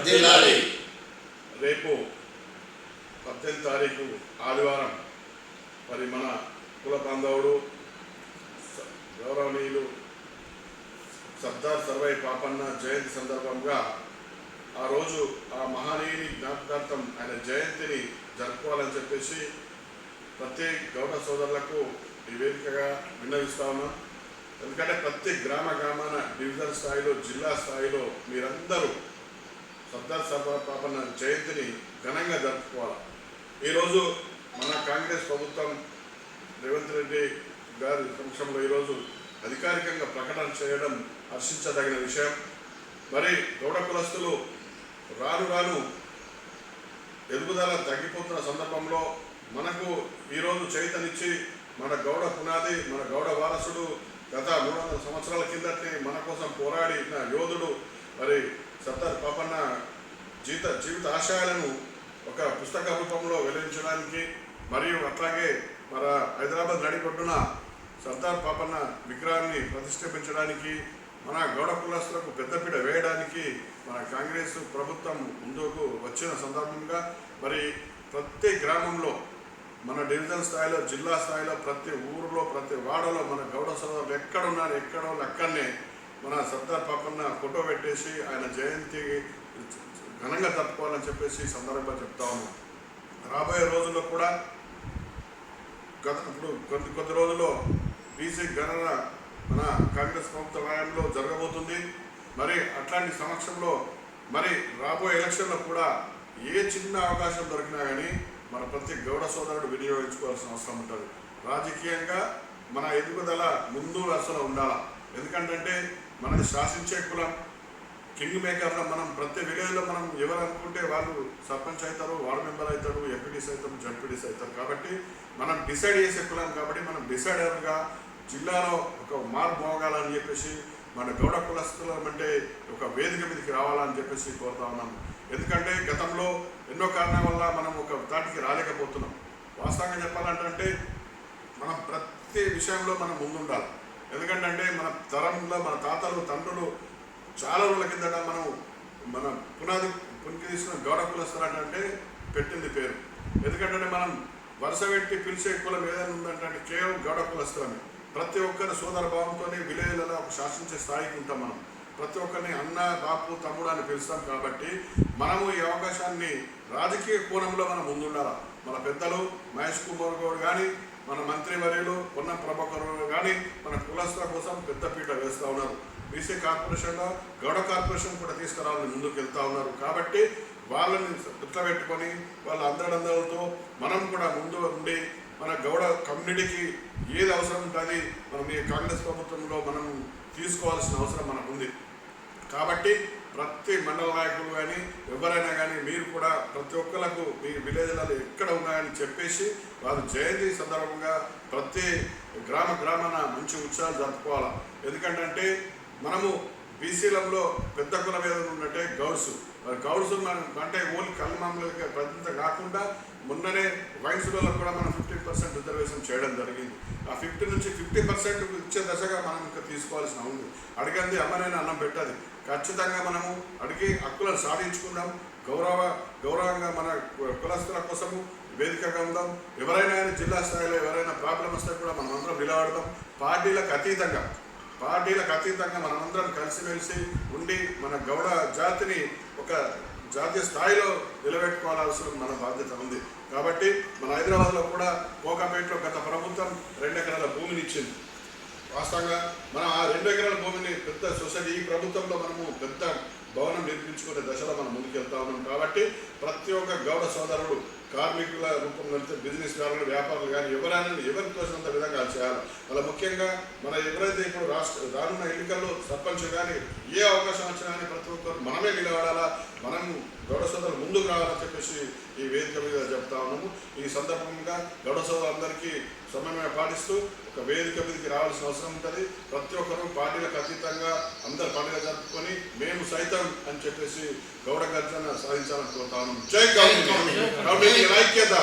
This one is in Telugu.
గౌరవనీయుల వర్ధిల్లాలి రేపు పద్దెనిమిది తారీఖు ఆదివారం మరి మన కుల బాంధవుడు గౌరవనీయులు సర్దార్ సర్వై పాపన్న జయంతి సందర్భంగా ఆ రోజు ఆ మహనీయుని జ్ఞాపకార్థం ఆయన జయంతిని జరుపుకోవాలని చెప్పేసి ప్రతి గౌడ సోదరులకు ఈ వేదికగా విన్నవిస్తా ఉన్నాం. ఎందుకంటే ప్రతి గ్రామ గ్రామాన డివిజన్ స్థాయిలో జిల్లా స్థాయిలో మీరందరూ సర్దార్ సర్దార్ పాపన్న జయంతిని ఘనంగా జరుపుకోవాలి. ఈరోజు మన కాంగ్రెస్ ప్రభుత్వం రేవంత్ రెడ్డి గారి సమక్షంలో ఈరోజు అధికారికంగా ప్రకటన చేయడం హర్షించదగిన విషయం. మరి గౌడ కులస్తులు రాను రాను ఎదుగుదల తగ్గిపోతున్న సందర్భంలో మనకు ఈరోజు చైతనిచ్చి మన గౌడ పునాది మన గౌడ వారసుడు గత మూడు వందల సంవత్సరాల కిందటి మన కోసం పోరాడిన యోధుడు మరి సర్దార్ పాపన్న జీవిత జీవిత ఆశయాలను ఒక పుస్తక రూపంలో వెల్లడించడానికి మరియు అట్లాగే మన హైదరాబాద్ నడిపొడ్డున సర్దార్ పాపన్న విగ్రహాన్ని ప్రతిష్ఠించడానికి మన గౌడ కులస్తులకు పెద్దపీట వేయడానికి మన కాంగ్రెస్ ప్రభుత్వం ముందుకు వచ్చిన సందర్భంగా మరి ప్రతి గ్రామంలో మన డివిజన్ స్థాయిలో జిల్లా స్థాయిలో ప్రతి ఊరిలో ప్రతి వాడలో మన గౌడ సోదరులు ఎక్కడ ఉన్నారు అక్కడనే మన సర్దార్ పాపన్న ఫోటో పెట్టేసి ఆయన జయంతి ఘనంగా తప్పుకోవాలని చెప్పేసి సందర్భంగా చెప్తా ఉన్నాం. రాబోయే రోజుల్లో కూడా గత ఇప్పుడు కొద్ది కొద్ది రోజుల్లో బీసీ గణన మన కాంగ్రెస్ ప్రభుత్వ హయాంలో జరగబోతుంది. మరి అట్లాంటి సమక్షంలో మరి రాబోయే ఎలక్షన్లో కూడా ఏ చిన్న అవకాశం దొరికినా కానీ మన ప్రతి గౌడ సోదరుడు వినియోగించుకోవాల్సిన అవసరం ఉంటుంది. రాజకీయంగా మన ఎదుగుదల ముందు అసలు ఉండాలి. ఎందుకంటే మనది శాసించే కులం కింగ్ మేకర్లో మనం ప్రతి విలేజ్లో మనం ఎవరు అనుకుంటే వాళ్ళు సర్పంచ్ అవుతారు వార్డు మెంబర్ అవుతారు ఎంపీడీస్ అవుతారు జడ్పీడీస్ అవుతారు. కాబట్టి మనం డిసైడ్ చేసే కులం కాబట్టి మనం డిసైడర్గా జిల్లాలో ఒక మార్పు పోగాలని చెప్పేసి మన గౌడ కులస్తులం అంటే ఒక వేదిక మీదకి రావాలని చెప్పేసి కోరుతా ఉన్నాం ఎందుకంటే గతంలో ఎన్నో కారణాల వల్ల మనం ఒక దాటికి రాలేకపోతున్నాం. వాస్తవంగా చెప్పాలంటే మనం ప్రతి విషయంలో మనం ముందుండాలి. ఎందుకంటే మన తరంలో మన తాతలు తండ్రులు చాలా రోజుల కిందట మనం మన పునాది పునికి తీసిన గౌడ కులస్తారంటే పెట్టింది పేరు. ఎందుకంటే మనం వరుస పెట్టి పిలిచే కులం ఏదైనా ఉందంటే కేవలం గౌడ కులస్తారని ప్రతి ఒక్కరి సోదర భావంతోనే విలేజ్లలో ఒక శాసించే స్థాయికి ఉంటాం మనం. ప్రతి ఒక్కరిని అన్న బాపు తమ్ముడు అని పిలుస్తాం కాబట్టి మనము ఈ అవకాశాన్ని రాజకీయ కోణంలో మనం ముందుండాలి? మన పెద్దలు మహేష్ కుమార్ గౌడ్ కానీ మన మంత్రి వర్యులు పొన్నం ప్రభాకర్ కానీ మన కులస్తుల కోసం పెద్దపీట వేస్తూ ఉన్నారు. బీసీ కార్పొరేషన్లో గౌడ కార్పొరేషన్ కూడా తీసుకురావాలని ముందుకు వెళ్తా ఉన్నారు. కాబట్టి వాళ్ళని గుర్తపెట్టుకొని వాళ్ళ అందరందరితో మనం కూడా ముందు ఉండి మన గౌడ కమ్యూనిటీకి ఏది అవసరం ఉంటుంది మనం ఈ కాంగ్రెస్ ప్రభుత్వంలో మనం తీసుకోవాల్సిన అవసరం మనకు ఉంది కాబట్టి ప్రతి మండల నాయకులు కానీ ఎవరైనా కానీ మీరు కూడా ప్రతి ఒక్కరికి మీ విలేజ్లలో ఎక్కడ ఉన్నాయని చెప్పేసి వారు జయంతి సందర్భంగా ప్రతి గ్రామ గ్రామాన మంచి ఉత్సాహాలు జరుపుకోవాలి. ఎందుకంటే మనము బీసీలంలో పెద్ద కుల భేదం ఉన్నట్టే గౌడ్స్. మరి గౌడ్స్ మనం అంటే ఓన్లీ కల్మాములుగా పెద్ద కాకుండా మొన్ననే వయసులలో కూడా మనం ఫిఫ్టీ పర్సెంట్ రిజర్వేషన్ చేయడం జరిగింది. ఆ ఫిఫ్టీ నుంచి ఫిఫ్టీ పర్సెంట్ ఇచ్చే దశగా మనం ఇంకా తీసుకోవాల్సిన ఉంది. అడిగింది అమ్మనైనా అన్నం పెట్టదు. ఖచ్చితంగా మనము అడిగి హక్కులను సాధించుకుందాం. గౌరవ గౌరవంగా మన కులస్తుల కోసము వేదికగా ఉందాం. ఎవరైనా జిల్లా స్థాయిలో ఎవరైనా ప్రాబ్లం వస్తే కూడా మనం అందరం నిలబడదాం పార్టీలకు అతీతంగా పార్టీలకు అతీతంగా మనమందరం కలిసిమెలిసి ఉండి మన గౌడ జాతిని ఒక జాతీయ స్థాయిలో నిలబెట్టుకోవాల్సిన మన బాధ్యత ఉంది. కాబట్టి మన హైదరాబాద్లో కూడా కోకాపేటలో గత ప్రభుత్వం రెండు ఎకరాల భూమిని ఇచ్చింది వాస్తవంగా మనం ఆ రెండు ఎకరాల భూమిని పెద్ద సొసైటీ ఈ ప్రభుత్వంలో మనము పెద్ద భవనం నిర్మించుకునే దశలో మనం ముందుకెళ్తా ఉన్నాం కాబట్టి ప్రతి ఒక్క గౌడ సోదరుడు కార్మికుల రూపంలో వెళ్తే బిజినెస్ కారులు వ్యాపారులు కానీ ఎవరైనా ఎవరికి తోచినంత విధంగా చేయాలి. అలా ముఖ్యంగా మన ఎవరైతే ఇప్పుడు రాష్ట్ర రానున్న ఎన్నికల్లో సర్పంచ్ కానీ ఏ అవకాశం వచ్చినా కానీ ప్రతి ఒక్కరు మనమే నిలబడాలా? మనం గౌడ సోదరులు ముందుకు రావాలని చెప్పేసి ఈ వేదిక మీద చెప్తా ఉన్నాము. ఈ సందర్భంగా గౌడ సోదరులందరికీ సమన్వయం పాటిస్తూ ఒక వేదిక మీదకి రావాల్సిన అవసరం ఉంటుంది. ప్రతి ఒక్కరు పార్టీలకు అతీతంగా అందరు పండుగ జరుపుకొని మేము సైతం అని చెప్పేసి గౌడ గర్జన సాధించాలని జై గౌడ. ఐక్యత.